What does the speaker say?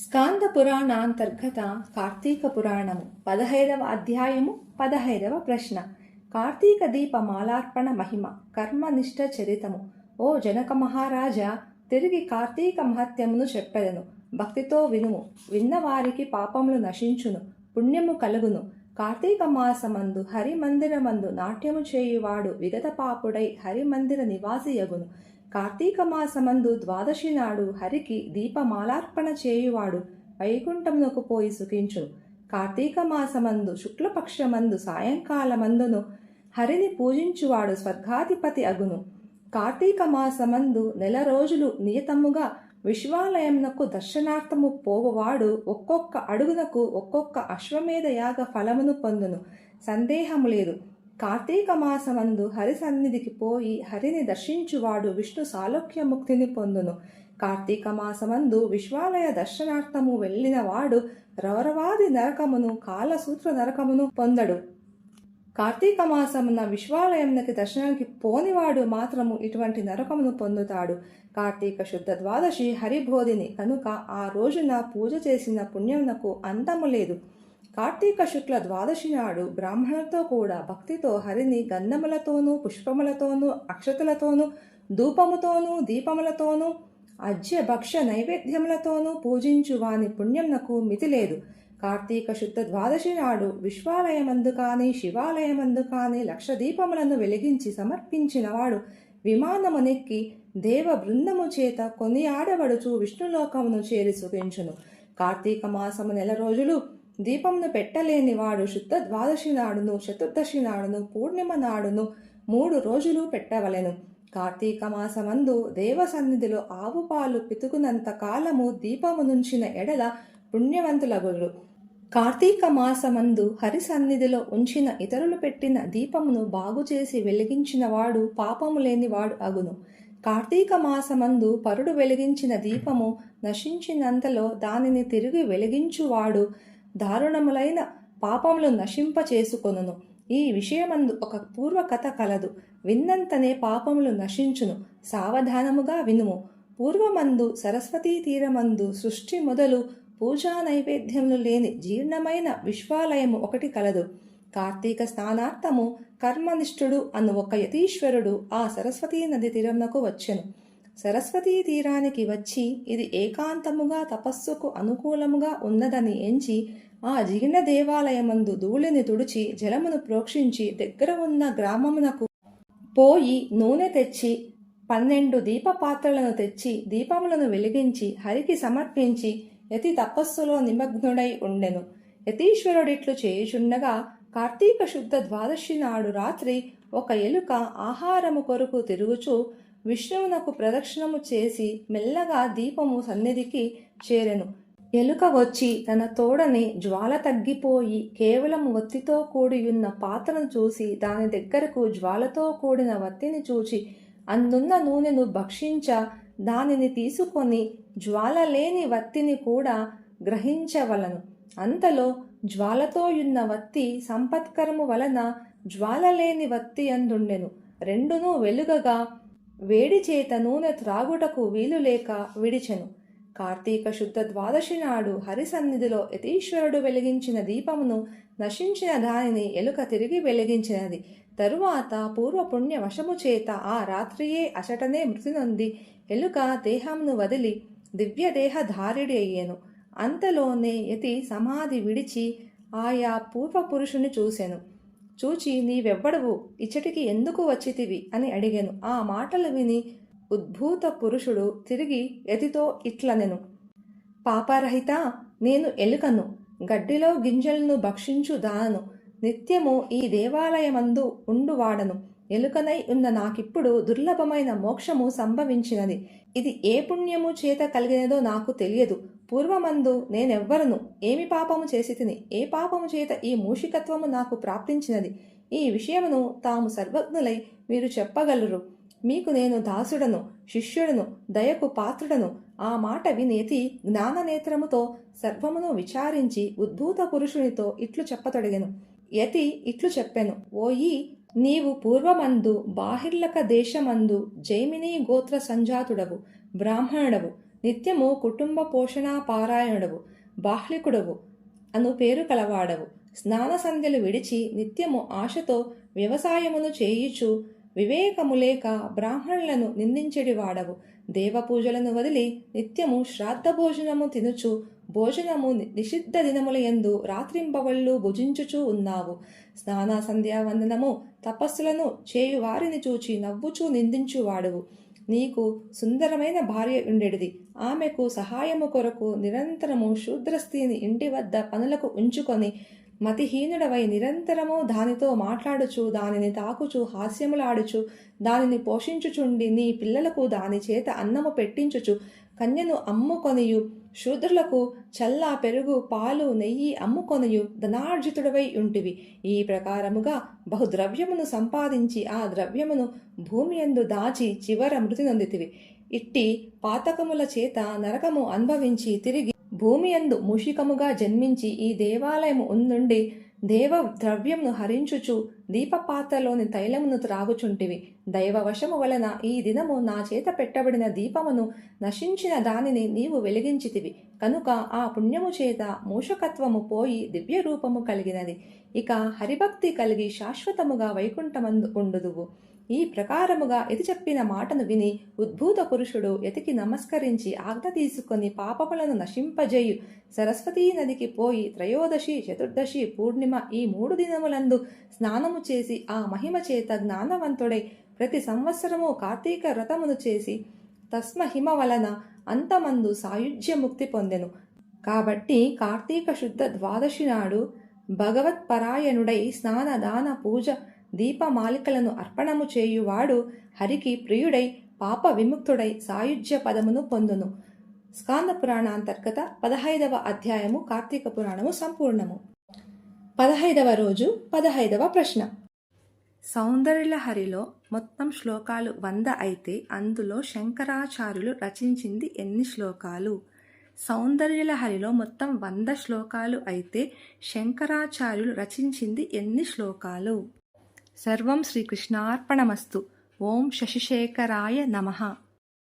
స్కాంద పురాణాంతర్గత కార్తీక పురాణము పదహైదవ అధ్యాయము పదహైదవ ప్రశ్న. కార్తీక దీప మాలార్పణ మహిమ కర్మనిష్ట చరితము. ఓ జనక మహారాజా తిరిగి కార్తీక మహత్యమును చెప్పెదను. భక్తితో వినుము. విన్నవారికి పాపములు నశించును. పుణ్యము కలుగును. కార్తీక మాసమందు హరిమందిరమందు నాట్యము చేయువాడు విగత పాపుడై హరిమందిర నివాసియగును. కార్తీక మాసమందు ద్వాదశి నాడు హరికి దీపమాలార్పణ చేయువాడు వైకుంఠమునకు పోయి సుఖించు కార్తీక మాసమందు శుక్లపక్షమందు సాయంకాలమందును హరిని పూజించువాడు స్వర్గాధిపతి అగును. కార్తీక మాసమందు నెల రోజులు నియతముగా విశ్వాలయమునకు దర్శనార్థము పోవువాడు ఒక్కొక్క అడుగునకు ఒక్కొక్క అశ్వమేధ యాగ ఫలమును పొందును. సందేహము లేదు. కార్తీక మాసమందు హరి సన్నిధికి పోయి హరిని దర్శించువాడు విష్ణు సాలోక్యముక్తిని పొందును. కార్తీక మాసమందు విశ్వాలయ దర్శనార్థము వెళ్ళిన వాడు రౌరవాది నరకమును కాలసూత్ర నరకమును పొందడు. కార్తీక మాసమున విశ్వాలయంకి దర్శనానికి పోనివాడు మాత్రము ఇటువంటి నరకమును పొందుతాడు. కార్తీక శుద్ధ ద్వాదశి హరిబోధిని కనుక ఆ రోజున పూజ చేసిన పుణ్యమునకు అంతము లేదు. కార్తీక శుక్ల ద్వాదశి నాడు బ్రాహ్మణులతో కూడా భక్తితో హరిని గంధములతోనూ పుష్పములతోనూ అక్షతలతోనూ ధూపముతోనూ దీపములతోనూ అజ్య భక్ష నైవేద్యములతోనూ పూజించు వాని పుణ్యంనకు మితి లేదు కార్తీక శుద్ధ ద్వాదశి నాడు విశ్వాలయమందు కానీ శివాలయమందు కాని లక్ష దీపములను వెలిగించి సమర్పించినవాడు విమానమునెక్కి దేవ బృందము చేత కొనియాడబడుచు విష్ణులోకమును చేరి సుఖించును. కార్తీక మాసము నెల రోజులు దీపంను పెట్టలేని వాడు శుద్ధ ద్వాదశి నాడును చతుర్దశి నాడును పూర్ణిమ నాడును మూడు రోజులు పెట్టవలెను. కార్తీక మాసమందు దేవ సన్నిధిలో ఆవు పాలు పితుకునంత కాలము దీపము నుంచిన ఎడల పుణ్యవంతులగురు కార్తీక మాసమందు హరి సన్నిధిలో ఉంచిన ఇతరులు పెట్టిన దీపమును బాగు చేసి వెలిగించిన వాడు పాపము లేనివాడు అగును. కార్తీక మాసమందు పరుడు వెలిగించిన దీపము నశించినంతలో దానిని తిరిగి వెలిగించువాడు దారుణములైన పాపములు నశింప చేసుకొనును ఈ విషయమందు ఒక పూర్వకథ కలదు. విన్నంతనే పాపములు నశించును. సావధానముగా వినుము. పూర్వమందు సరస్వతీ తీరమందు సృష్టి మొదలు పూజా నైవేద్యములు లేని జీర్ణమైన విశ్వాలయము ఒకటి కలదు. కార్తీక స్నానార్థము కర్మనిష్ఠుడు అను ఒక యతీశ్వరుడు ఆ సరస్వతీ నది తీరమునకు వచ్చెను. సరస్వతీ తీరానికి వచ్చి ఇది ఏకాంతముగా తపస్సుకు అనుకూలముగా ఉన్నదని ఎంచి ఆ జీర్ణ దేవాలయమందు ధూళిని తుడిచి జలమును ప్రోక్షించి దగ్గర ఉన్న గ్రామమునకు పోయి నూనె తెచ్చి పన్నెండు దీపపాత్రలను తెచ్చి దీపములను వెలిగించి హరికి సమర్పించి యతి తపస్సులో నిమగ్నుడై ఉండెను. యతీశ్వరుడిట్లు చేయుచుండగా కార్తీక శుద్ధ ద్వాదశి నాడు రాత్రి ఒక ఎలుక ఆహారము కొరకు తిరుగుచూ విష్ణువునకు ప్రదక్షిణము చేసి మెల్లగా దీపము సన్నిధికి చేరెను. ఎలుక వచ్చి తన తోడని జ్వాల తగ్గిపోయి కేవలం వత్తితో కూడియున్న పాత్రను చూసి దాని దగ్గరకు జ్వాలతో కూడిన వత్తిని చూచి అందున్న నూనెను భక్షించ దానిని తీసుకొని జ్వాల లేని వత్తిని కూడా గ్రహించవలను. అంతలో జ్వాలతో యున్న వత్తి సంపత్కరము వలన జ్వాల లేని వత్తి అందుండెను. రెండును వెలుగగా వేడి చేత నూనె త్రాగుటకు వీలు లేక విడిచెను. కార్తీక శుద్ధ ద్వాదశి నాడు హరిసన్నిధిలో యతీశ్వరుడు వెలిగించిన దీపమును నశించిన దానిని ఎలుక తిరిగి వెలిగించినది. తరువాత పూర్వపుణ్య వశము చేత ఆ రాత్రియే అచటనే మృతి నొంది ఎలుక దేహంను వదిలి దివ్యదేహధారిడి అయ్యాను. అంతలోనే యతి సమాధి విడిచి ఆయా పూర్వపురుషుని చూసెను. చూచి నీవెవ్వడవు? ఇచ్చటికి ఎందుకు వచ్చితివి? అని అడిగాను. ఆ మాటలు విని ఉద్భూత పురుషుడు తిరిగి ఎతితో ఇట్లనెను. పాపరహిత నేను ఎలుకను. గడ్డిలో గింజలను భక్షించు దాను. నిత్యము ఈ దేవాలయమందు ఉండువాడను. ఎలుకనై ఉన్న నాకిప్పుడు దుర్లభమైన మోక్షము సంభవించినది. ఇది ఏ పుణ్యము చేత కలిగినదో నాకు తెలియదు. పూర్వమందు నేనెవ్వరను? ఏమి పాపము చేసితిని ఏ పాపము చేత ఈ మూషికత్వము నాకు ప్రాప్తించినది? ఈ విషయమును తాము సర్వజ్ఞులై మీరు చెప్పగలరు. మీకు నేను దాసుడను శిష్యుడను దయకు పాత్రుడను. ఆ మాట వినేతి జ్ఞాననేత్రముతో సర్వమును విచారించి ఉద్భూత పురుషునితో ఇట్లు చెప్పతొడిగెను. యతి ఇట్లు చెప్పెను. ఓయి నీవు పూర్వమందు బాహిర్లక దేశమందు జైమినీ గోత్ర సంజాతుడవు బ్రాహ్మణుడవు. నిత్యము కుటుంబ పోషణాపారాయణుడవు బాహ్లికుడవు అను పేరు కలవాడవు. స్నాన సంధ్యలు విడిచి నిత్యము ఆశతో వ్యవసాయమును చేయుచు వివేకము లేక బ్రాహ్మణులను నిందించెడి వాడవు. దేవపూజలను వదిలి నిత్యము శ్రాద్ధ భోజనము తినుచు భోజనము ని- నిషిద్ధ దినముల యందు రాత్రింబవళ్ళు భుజించుచూ ఉన్నావు. స్నాన సంధ్యావందనము తపస్సులను చేయు వారిని చూచి నవ్వుచూ నిందించువాడువు. నీకు సుందరమైన భార్య ఉండేటిది ఆమెకు సహాయము కొరకు నిరంతరము శూద్రస్త్రీని ఇంటి వద్ద పనులకు ఉంచుకొని మతిహీనుడవై నిరంతరము దానితో మాట్లాడుచు దానిని తాకుచు హాస్యములాడుచు దానిని పోషించుచుండి నీ పిల్లలకు దాని చేత అన్నము పెట్టించుచు కన్యను అమ్ముకొనియు శూద్రులకు చల్ల పెరుగు పాలు నెయ్యి అమ్ముకొనియు ధనార్జితుడవై ఉంటివి. ఈ ప్రకారముగా బహుద్రవ్యమును సంపాదించి ఆ ద్రవ్యమును భూమి యందు దాచి చివర మృతి నొందితివి. ఇట్టి పాతకముల చేత నరకము అనుభవించి తిరిగి భూమి యందు మూషికముగా జన్మించి ఈ దేవాలయము ఉండుండి దేవ ద్రవ్యమును హరించుచు దీపపాత్రలోని తైలమును త్రాగుచుంటివి. దైవవశము వలన ఈ దినము నా చేత పెట్టబడిన దీపమును నశించిన దానిని నీవు వెలిగించితివి. కనుక ఆ పుణ్యము చేత మూషకత్వము పోయి దివ్య రూపము కలిగినది. ఇక హరిభక్తి కలిగి శాశ్వతముగా వైకుంఠమందు ఉండుదువు. ఈ ప్రకారముగా ఎతి చెప్పిన మాటను విని ఉద్భూత పురుషుడు ఎతికి నమస్కరించి ఆజ్ఞ తీసుకొని పాపములను నశింపజేయు. సరస్వతీ నదికి పోయి త్రయోదశి చతుర్దశి పూర్ణిమ ఈ మూడు దినములందు స్నానము చేసి ఆ మహిమ చేత జ్ఞానవంతుడై ప్రతి సంవత్సరము కార్తీక వ్రతమును చేసి తస్మహిమ వలన అంతమందు సాయుధ్య ముక్తి పొందెను. కాబట్టి కార్తీక శుద్ధ ద్వాదశి నాడు భగవత్పరాయణుడై స్నాన దాన పూజ దీపమాలికలను అర్పణము చేయువాడు హరికి ప్రియుడై పాప విముక్తుడై సాయుధ్య పదమును పొందును. స్కాంద పురాణాంతర్గత పదహైదవ అధ్యాయము కార్తీక పురాణము సంపూర్ణము. పదహైదవ రోజు పదహైదవ ప్రశ్న. సౌందర్యలహరిలో మొత్తం శ్లోకాలు వంద అయితే అందులో శంకరాచార్యులు రచించింది ఎన్ని శ్లోకాలు? సౌందర్యలహరిలో మొత్తం వంద శ్లోకాలు అయితే శంకరాచార్యులు రచించింది ఎన్ని శ్లోకాలు? సర్వం శ్రీకృష్ణార్పణమస్తు. ఓం శశిశేఖరాయ నమః.